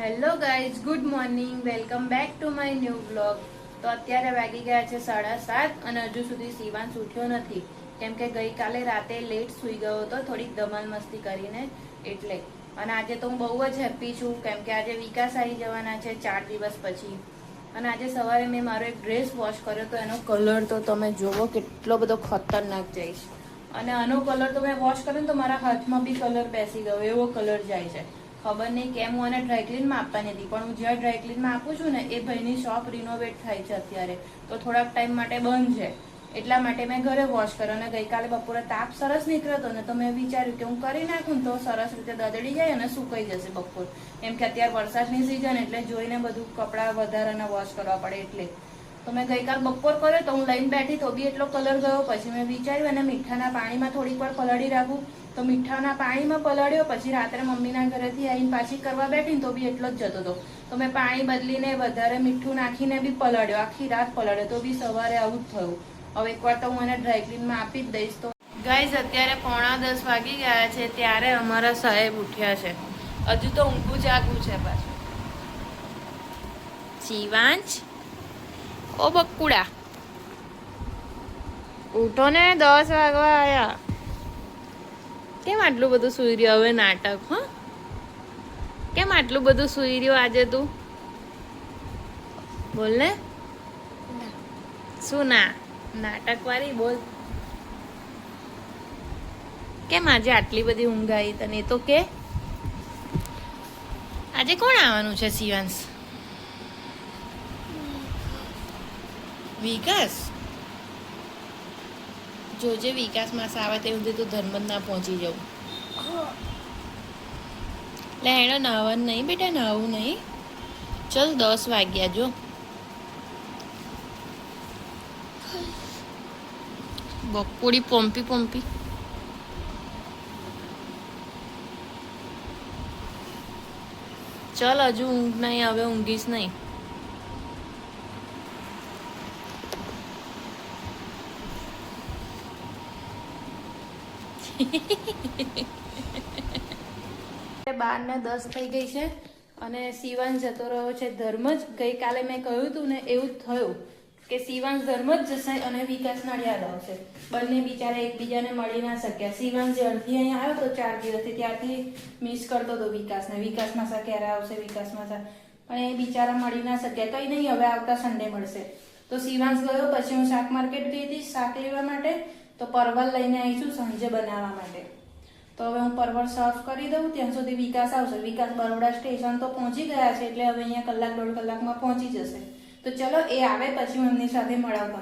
Hello guys, good morning. Welcome back to my new blog તો અત્યારે વાગી ગયા છે સાડા સાત અને હજુ સુધી સિવાન ઉઠ્યો નથી. કેમ કે ગઈકાલે રાતે લેટ સૂઈ ગયો હતો, થોડીક ધમાલ મસ્તી કરીને, એટલે. અને આજે તો હું બહુ જ હેપી છું, કેમ કે આજે વિકાસ આવી જવાના છે ચાર દિવસ પછી. અને આજે સવારે મેં મારો એક ડ્રેસ વોશ કર્યો તો એનો કલર તો તમે જોવો, કેટલો બધો ખતરનાક જઈશ. અને આનો કલર તો મેં વોશ કર્યો તો મારા હાથમાં બી કલર બેસી ગયો, એવો કલર જાય છે. ખબર નહીં કેમ હું આને ડ્રાયક્લીનમાં આપવાની હતી પણ હું જ્યાં ડ્રાયક્લીનમાં આપું છું ને, એ ભાઈની શોપ રિનોવેટ થાય છે અત્યારે. તો થોડાક ટાઈમ માટે બંધ છે. એટલા માટે મેં ઘરે વોશ કર્યો અને ગઈકાલે બપોરે તાપ સરસ નીકળ્યો હતો ને તો મેં વિચાર્યું કે હું કરી નાખું તો સરસ રીતે દદડી જાય અને સુકાઈ જશે બપોર. એમ કે અત્યારે વરસાદની સિઝન એટલે જોઈને બધું કપડાં વધારાના વોશ કરવા પડે એટલે. તો મેં ગઈકાલ બપોર કર્યો તો હું લઈને બેઠી તો બી એટલો કલર ગયો. પછી મેં વિચાર્યું અને મીઠાના પાણીમાં થોડીક વાર પલાળી રાખું. તો મીઠાના પાણીમાં પલાળ્યો પછી રાત્રે મમ્મીના ઘરેથી આવીને પાછી કરવા બેઠી ને તો બી એટલો જ જતો હતો. તો મેં પાણી બદલીને વધારે મીઠું નાખીને બી પલાળ્યો. આખી રાત પલાળ્યો તો બી સવારે આવું જ થયું. હવે એકવાર તો હું એને ડ્રાયક્લીનમાં આપી જ દઈશ તો. ગાઈઝ અત્યારે પોણા દસ વાગી ગયા છે ત્યારે અમારા સાહેબ ઉઠ્યા છે. હજુ તો ઊંઘું જાગવું છે પાછું. શિવાંશ ઓ બકુડા. ઉઠો ને દસ વાગવા આવ્યા કેમ આટલું બધું સુઈ રહ્યો હવે નાટક, હા? કેમ આટલું બધું સુઈ રહ્યો આજે તું? બોલ ને. શું ના? નાટક વાળી બોલ. કેમ આજે આટલી બધી ઊંઘ આવી તને? તો કે. આજે કોણ આવવાનું છે શિવાંશ વિકાસ? જોજે વિકાસ માસ આવે તે સુધી તું જ ના પહોંચી જવું. લે એનો નાવાનું નહીં બેટા નાવું નહીં. ચલ દસ વાગ્યા જો. બપોડી પોમ્પી પોમ્પી. ચલ, હજુ ઊંઘ નહીં, હવે ઊંઘીશ નહીં. બાર ને દસ થઈ ગઈ છે અને શિવાંશ જતો રહ્યો છે ધર્મ જ. ગઈકાલે મેં કહ્યું હતું ને, એવું થયું કે શિવાંશ ધર્મ જ જશે અને વિકાસ નડિયાદ આવશે. બંને બિચારા એકબીજાને મળી ના શક્યા. શિવાંશ જ્યારથી અહીંયા આવ્યો તો ચાર દિવસથી ત્યારથી મિસ કરતો હતો વિકાસને. વિકાસમાં સા ક્યારે આવશે, વિકાસમાં સા? પણ એ બિચારા મળી ના શક્યા. કંઈ નહીં, હવે આવતા સન્ડે મળશે. તો શિવાંશ ગયો, પછી હું શાક માર્કેટ ગઈ હતી, શાક લેવા માટે. તો પરવલ લઈને આવીશું સાંજે બનાવવા માટે. તો હવે હું પરવળ સર્વ કરી દઉં, ત્યાં સુધી વિકાસ આવશે. વિકાસ બરોડા સ્ટેશન તો પહોંચી ગયા છે એટલે હવે અહીંયા કલાક દોઢ કલાકમાં પહોંચી જશે. તો ચલો, એ આવે પછી હું એમની સાથે મળાવ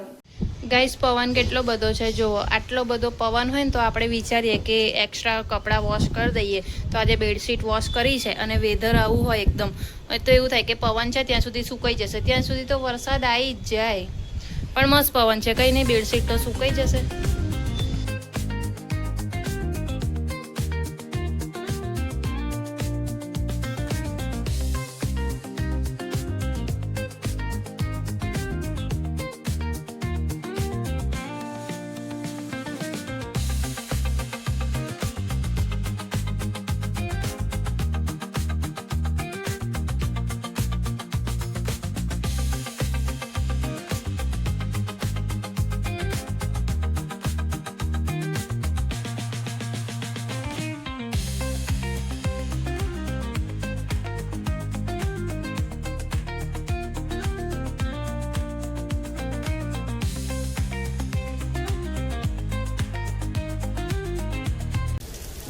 ગાઈસ પવન કેટલો બધો છે, જુઓ. આટલો બધો પવન હોય ને તો આપણે વિચારીએ કે એક્સ્ટ્રા કપડાં વોશ કરી દઈએ. તો આજે બેડશીટ વોશ કરી છે અને વેધર આવું હોય એકદમ. તો એવું થાય કે પવન છે, ત્યાં સુધી સુકાઈ જશે. ત્યાં સુધી તો વરસાદ આવી જ જાય. પણ મસ્ત પવન છે. કંઈ નહીં બેડશીટ તો સુકાઈ જશે.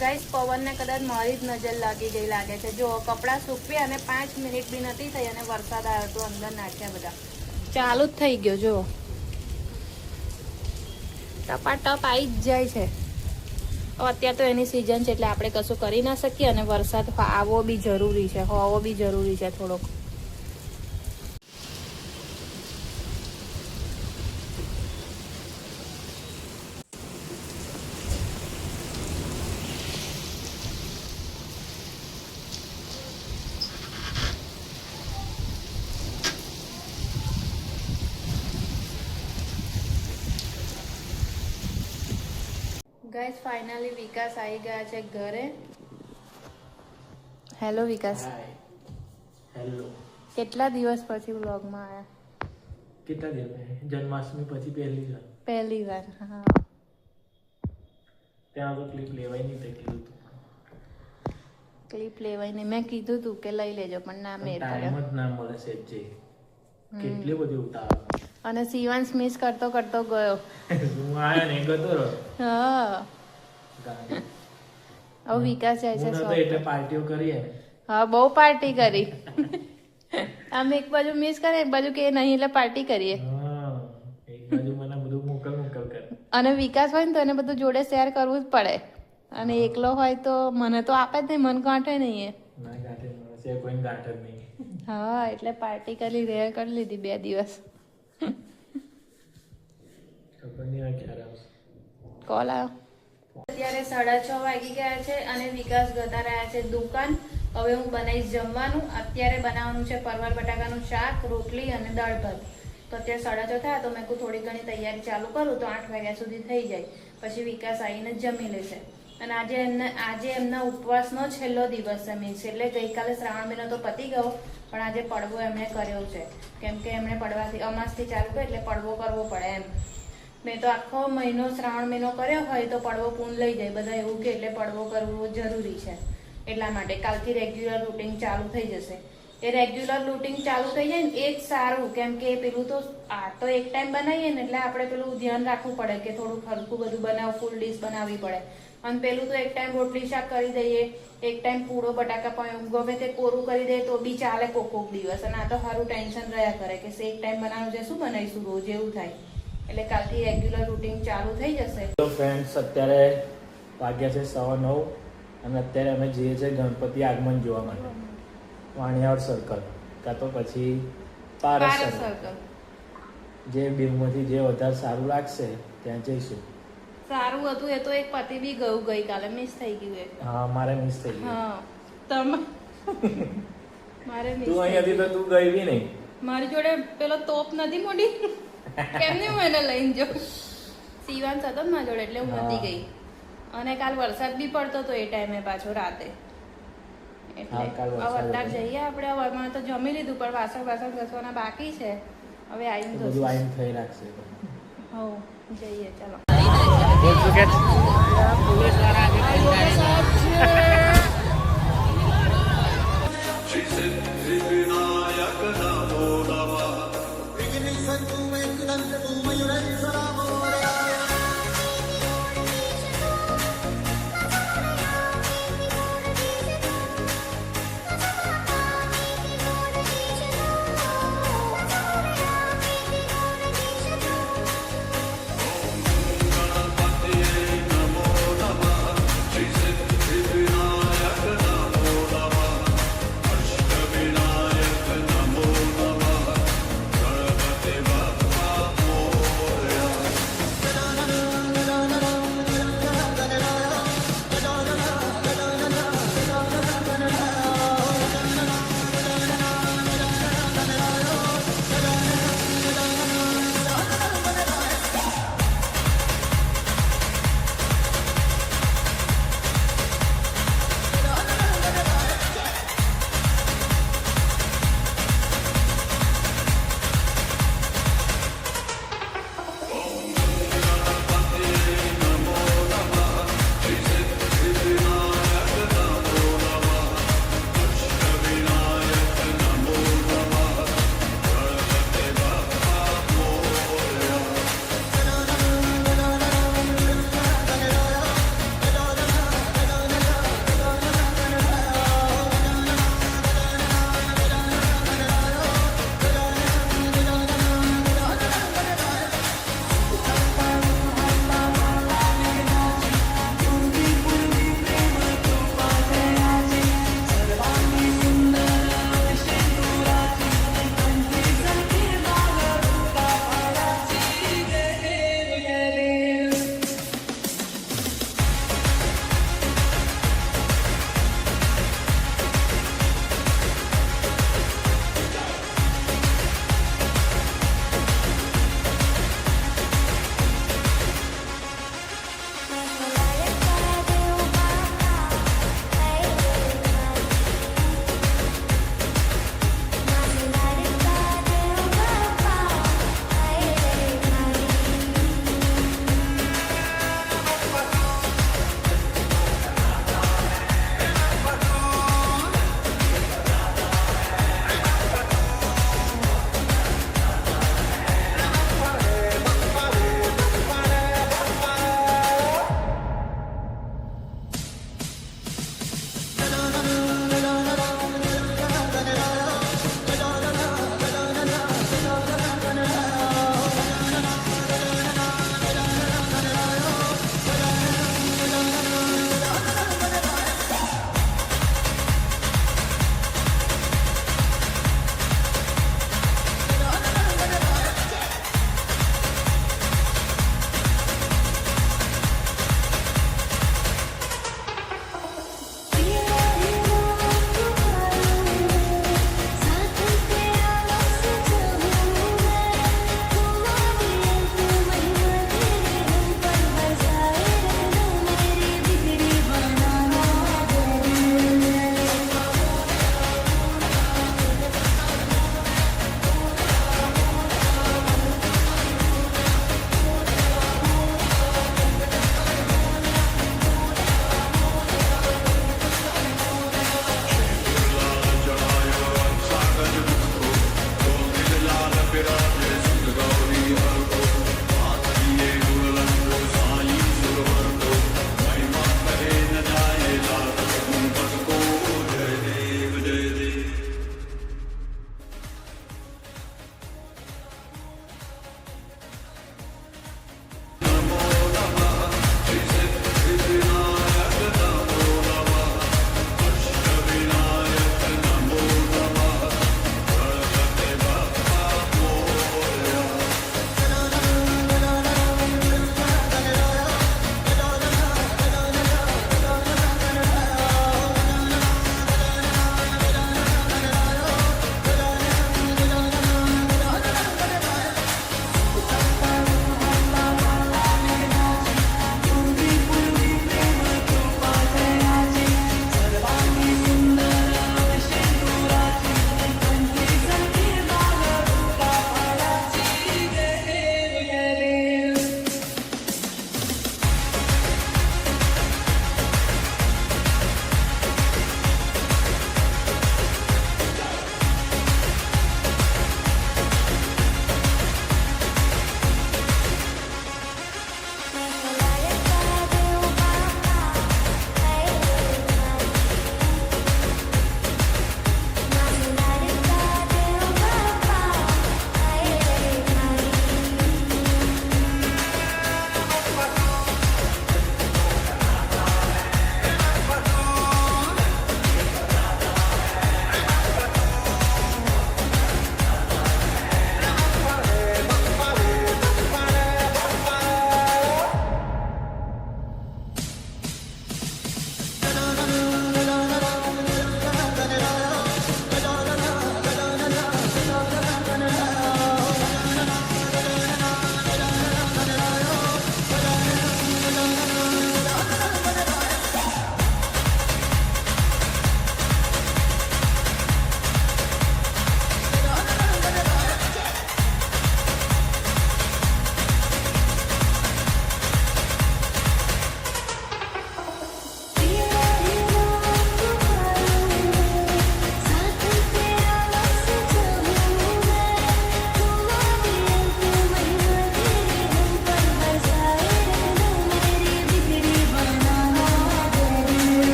ગાઈસ, પવનને કદાચ મારી જ નજર લાગી ગઈ લાગે છે. જો, કપડાં સૂકવી અને પાંચ મિનિટ બી નથી થઈ અને વરસાદ આવ્યો તો અંદર નાખ્યા બધા. ચાલુ જ થઈ ગયો જો ટપાટપ આવી જ જાય છે. અત્યારે તો એની સિઝન છે એટલે આપણે કશું કરી ના શકીએ અને વરસાદ આવવો બી જરૂરી છે, હોવો બી જરૂરી છે થોડોક. ગાઈસ ફાઇનલી વિકાસ આવી ગયા છે ઘરે. હેલો વિકાસ હેલો કેટલા દિવસ પછી વ્લોગમાં આવ્યા કેટલા દિવસ? જન્માષ્ટમી પછી પહેલી વાર. પહેલી વાર હા. ત્યાં તો ક્લિપ લેવાય નહીં તે કીધું તું ક્લિપ લેવાય નહીં. મેં કીધું તું કે લઈ લેજો પણ ના મેં ટાઈમ જ ના મળે સેજે. કેટલી બધી ઉતાવળ. અને સિવાંશ મિસ કરતો કરતો ગયો. હું આયો ને ગતો રહ્યો. હા. હવે વિકાસ જાય છે સો નતો એટલે પાર્ટીઓ કરીએ હા બહુ પાર્ટી કરી. આમ એક બાજુ મિસ કરે એક બાજુ કે નહીં એટલે પાર્ટી કરીએ. એક બાજુ મને બધું મોકલ મોકલ કરે. અને વિકાસ હોય ને તો એને બધું જોડે શેર કરવું જ પડે. અને એકલો હોય તો મને તો આપે જ નહીં મન ગાંઠે નહીં એ. હા એટલે પાર્ટી કરી રે કરી લીધી બે દિવસ ખબર નહીં હવે ક્યારે આવશે કોલ આવ્યો અત્યારે સાડા છ વાગી ગયા છે અને વિકાસ જતા રહ્યા છે દુકાન. હવે હું બનાવીશ જમવાનું. અત્યારે બનાવવાનું છે પરવર બટાકાનું શાક રોટલી અને દાળ ભાત. તો અત્યારે સાડા છ થયા તો મેં થોડી ઘણી તૈયારી ચાલુ કરું તો આઠ વાગ્યા સુધી થઈ જાય. પછી વિકાસ આવીને જમી લેશે. અને આજે એમને આજે એમના ઉપવાસનો છેલ્લો દિવસ છે. મીન્સ એટલે ગઈકાલે શ્રાવણ મહિનો તો પતી ગયો પણ આજે પડવો એમણે કર્યો છે. કેમ કે એમણે પડવાથી અમાસથી ચાલુ કર્યો એટલે પડવો કરવો પડે એમ. મેં તો આખો મહિનો, શ્રાવણ મહિનો કર્યો હોય તો પડવો પૂર્ણ લઈ જાય. બધા એવું કે એટલે પડવો કરવો જરૂરી છે. એટલા માટે કાલથી રેગ્યુલર રૂટિન ચાલુ થઈ જશે. એ રેગ્યુલર રૂટિન ચાલુ થઈ જાય ને, એ જ સારું. કેમ કે પેલું તો આ તો એક ટાઈમ બનાવીએ ને, એટલે આપણે પેલું ધ્યાન રાખવું પડે કે થોડું હલકું બધું બનાવ ફૂલ ડીશ બનાવવી પડે. અને પેલું તો એક ટાઈમ રોટલી શાક કરી દઈએ, એક ટાઈમ પૂળો બટાકા પણ ગમે તે કોરું કરી દઈએ, તો બી ચાલે કોક કોક દિવસ. અને આ તો સારું ટેન્શન રહ્યા કરે કે એક ટાઈમ બનાવવું છે, શું બનાવીશું? રોજ એવું થાય. એટલે કાલથી રેગ્યુલર રૂટીન ચાલુ થઈ જશે. તો ફ્રેન્ડ્સ અત્યારે વાગ્યા છે સવા નવ અને અત્યારે અમે જઈએ છીએ ગણપતિ આગમન જોવા માટે. વાણિયાવડ સર્કલ કાં તો પછી પારસ સર્કલ જે બેમાંથી જે વધારે સારું લાગશે ત્યાં જઈશું. સારું હતું એ તો એક પતિ બી ગયું ગઈકાલે મિસ થઈ ગયું હા મારે મિસ થઈ ગયું. હા તમે? મારે મિસ તું અહીં હતી તો તું ગઈ બી નહીં. મારી જોડે પેલો તોપ નથી મોટી કેમને હું એને લઈને જો સીવાન સતત ના જોડે એટલે હું હતી ગઈ. અને કાલ વરસાદ બી પડતો તો એ ટાઈમે પાછો રાતે. એટલે અત્યાર જઈએ આપણે હમણાં તો જમી લીધું પણ વાસણ વાસણ ઘસવાના બાકી છે. હવે આવીને બધું થઈ રાખશે જઈએ ચાલો.